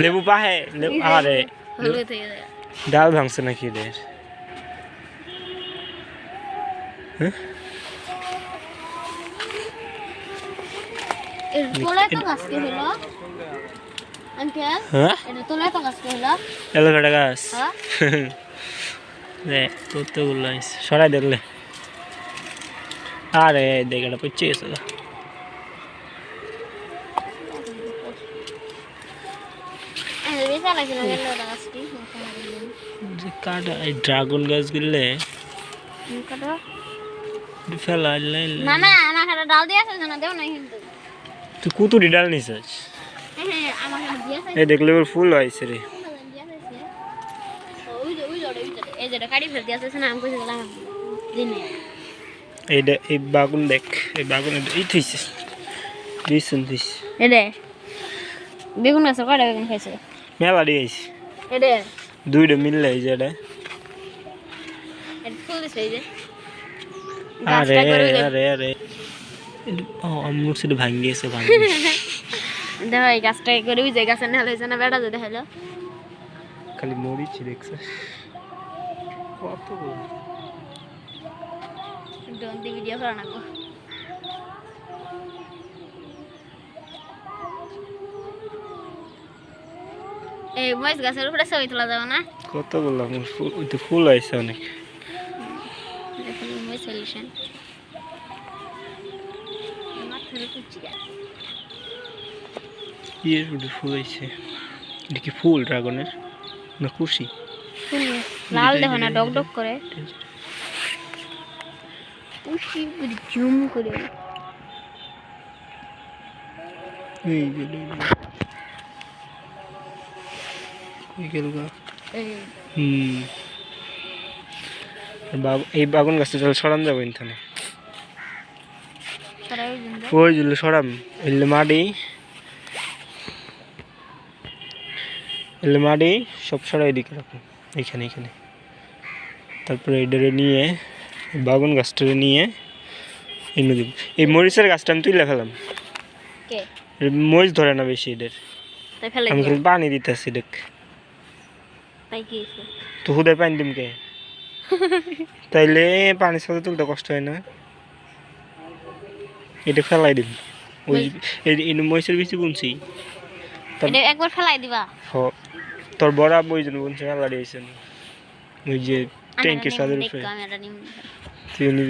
লেবু পাহে আরে ডাল ভাঙছে নাকি এদের সরাই দেখলে গেল গাছটি যে কাটা এই ড্রাগন গাছ গেলে কাটো ফেলা না না আমার একটা ডাল দিয়ে আছে না দেও না কিন্তু। তুই কুতুরি ডাল আছে এই দেখলে ওর ফুল হয়েছে রে। এই যে কাটি ফেলতে আছে না আমি কইছি দিনে। এইটা এই বাগুন দেখ এই বাগুন এই থুইছে। দিয়েছেন থুইস এডে বেগুন গাছ কয়টা বেগুন খাইছে। মেলা দিয়েছি এডে দুইটা মিললে এই যে এটা ফুল দিছে এই যে। আরে আরে আরে। আমার সেটা ভাঙি গেছে ভাঙি দেখো এই গাছটা করে ওই যে গাছের নেল হয়েছে না বেড়া যে দেখাইলো। খালি মরিচি দেখছে। কতগুলো করা না গো এই মহিষ গাছের উপরে ছবি তোলা যাবে না? কতগুলো? আমার ফুল হয়েছে অনেক। সলিউশন ইয়ের উপরে ফুল এটা কি ফুল ড্রাগনের? না খুশি ফুল লাল দেখো না ডক ডক করে। উশি করে জুম করে। এই যে হুম। বাগুন গাছটা তাহলে সরান যাব তারা ওই জন্য সরাম এলে মাটি। এলে মাটি সব সরাই দিকে রাখুন। এখানে এখানে। তারপরে এটারে নিয়ে বাগুন গাছটারে নিয়ে এনে দিব এই মরিচের গাছটা আমি তুলে ফেলাম। মরিচ ধরে না বেশি এদের। আমি। খালি পানি দিতেছি দেখ। তো হুদায় পানি দিম কে? তাইলে পানির সাথে তুলতে কষ্ট হয় না। এটা ফেলাই দিম। ওই এই- এই মহিষের বেশি বুনছি। একবার ফেলাই দিবা? হ। তোর বড় জন্য বুনছে মেলা দিয়েছেন ওই যে థ్యాంక్ యూ సార్ తిని